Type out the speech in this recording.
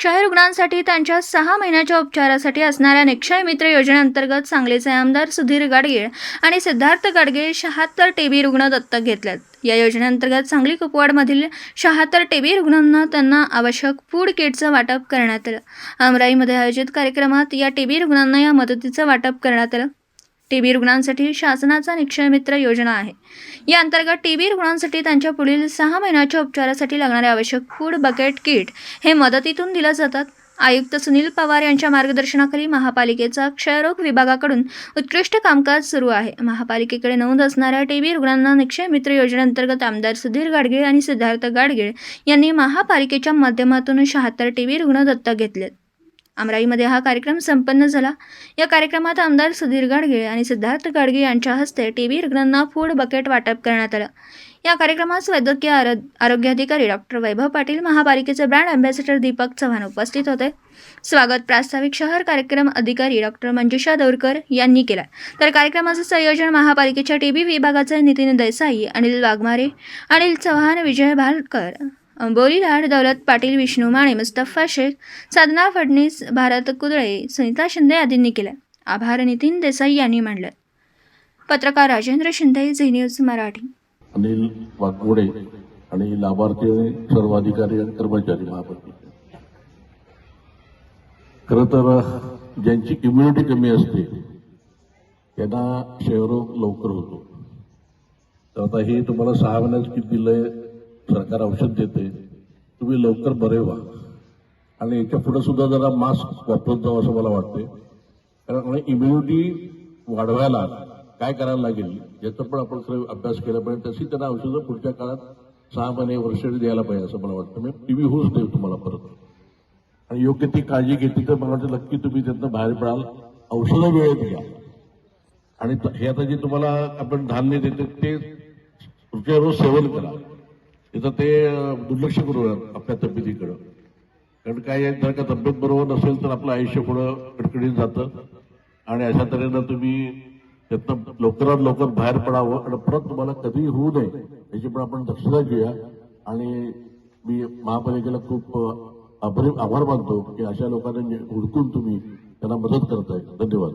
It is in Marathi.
क्षयरुग्णांसाठी त्यांच्या सहा महिन्याच्या उपचारासाठी असणाऱ्या निक्षय मित्र योजनेअंतर्गत सांगलीचे आमदार सुधीर गाडगीळ आणि सिद्धार्थ गाडगीळ शहात्तर टीबी रुग्ण दत्तक घेतल्यात या योजनेअंतर्गत सांगली कुपवाडमधील शहात्तर टीबी रुग्णांना त्यांना आवश्यक फूड किटचं वाटप करण्यात आलं. अमराईमध्ये आयोजित कार्यक्रमात या टीबी रुग्णांना या मदतीचं वाटप करण्यात आलं. टीबी रुग्णांसाठी शासनाचा निक्षय मित्र योजना आहे. या अंतर्गत टीबी रुग्णांसाठी त्यांच्या पुढील सहा महिन्याच्या उपचारासाठी लागणारे आवश्यक फूड बकेट किट हे मदतीतून दिलं जातात. आयुक्त सुनील पवार यांच्या मार्गदर्शनाखाली महापालिकेचा क्षयरोग विभागाकडून उत्कृष्ट कामकाज सुरू आहे. महापालिकेकडे नोंद असणाऱ्या टीबी रुग्णांना निक्षय मित्र योजनेअंतर्गत आमदार सुधीर गाडगीळ आणि सिद्धार्थ गाडगीळ यांनी महापालिकेच्या माध्यमातून शहात्तर टीबी रुग्ण दत्तक घेतलेत. अमराईमध्ये हा कार्यक्रम संपन्न झाला. या कार्यक्रमात आमदार सुधीर गाडगे आणि सिद्धार्थ गाडगे यांच्या हस्ते टी व्ही रुग्णांना फूड बकेट वाटप करण्यात आलं. या कार्यक्रमास वैद्यकीय आरो आरोग्याधिकारी डॉक्टर वैभव पाटील महापालिकेचे ब्रँड अँबॅसेडर दीपक चव्हाण उपस्थित होते. स्वागत प्रास्ताविक शहर कार्यक्रम अधिकारी डॉक्टर मंजुषा दौरकर यांनी केला. तर कार्यक्रमाचं संयोजन महापालिकेच्या टी व्ही विभागाचे नितीन देसाई अनिल वाघमारे अनिल चव्हाण विजय भालकर बोरीलाड दौलत पाटील विष्णू माने मुस्तफा शेख साधना फडणीस भारत कुदळे सुनीता शिंदे आदींनी केलं. आभार नितीन देसाई यांनी मांडलं. पत्रकार राजेंद्र शिंदे झी न्यूज मराठी. अनिल वाघमोडे आणि लाभार्थी आणि सर्व अधिकारी आणि कर्मचारी महापालिकेचे खरं तर ज्यांची इम्युनिटी कमी असते त्यांना क्षयरोग लवकर होतो. तर आता हे तुम्हाला सहा महिन्यात किती दिलंय सरकार औषध देते तुम्ही लवकर बरे व्हा. आणि याच्यापुढे सुद्धा जरा मास्क वापरत जावं असं मला वाटते कारण इम्युनिटी वाढवायला काय करायला लागेल याचा पण आपण खरं अभ्यास केला पाहिजे. तशी त्यांना औषधं पुढच्या काळात सहा महिने वर्ष द्यायला पाहिजे असं मला वाटतं. मी टीव्ही होऊच देऊ तुम्हाला परत. आणि योग्य ती काळजी घेतली तर मला वाटतं नक्की तुम्ही त्यातनं बाहेर पडाल. औषधं वेळेत घ्या. आणि हे आता जे तुम्हाला आपण धान्य देते ते तुमच्या रोज सेवन करा. त्याचं ते दुर्लक्ष करू आपल्या तब्येतीकडं. कारण काय आहे, जर का तब्येत बरोबर नसेल तर आपलं आयुष्य पुढं कडकडीत जातं. आणि अशा तऱ्हेनं तुम्ही त्यातनं लवकरात लवकर बाहेर पडावं आणि परत तुम्हाला कधीही होऊ नये याची पण आपण दक्षता घेऊया. आणि मी महापालिकेला खूप आभारी आभार मानतो की अशा लोकांना हुडकून तुम्ही त्यांना मदत करताय. धन्यवाद.